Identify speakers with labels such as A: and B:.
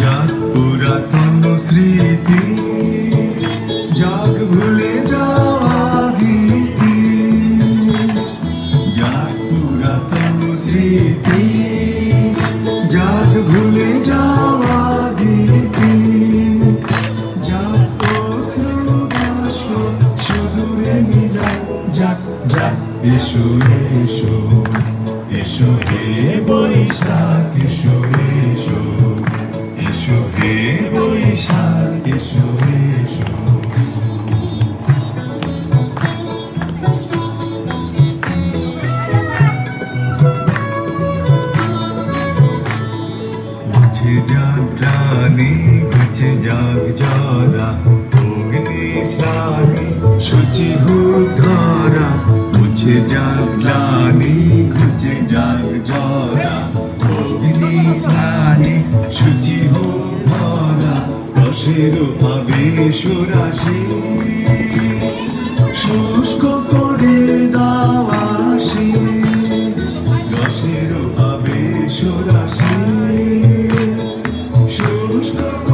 A: যাক পুরাতন স্মৃতি, যাক ভুলে যাওয়া গীতি, যাক পুরাতন স্মৃতি, যাক ভুলে যাওয়া গীতি, যাক অশ্রু বাষ্প সুদূরে মিলায়, যাক যাক, এসো এসো। এসো হে বৈশাখ, এসো এসো। হে বৈশাখ, এসো এসো। মুছে যাক জরা। অগ্নি স্নানি, সূচি হোক ধরা। মুছে যাক গ্লানি রসের আবেশ রাশি শুষ্ক করে দাওয়াসি রসের আবেশ রাশি শুষ্ক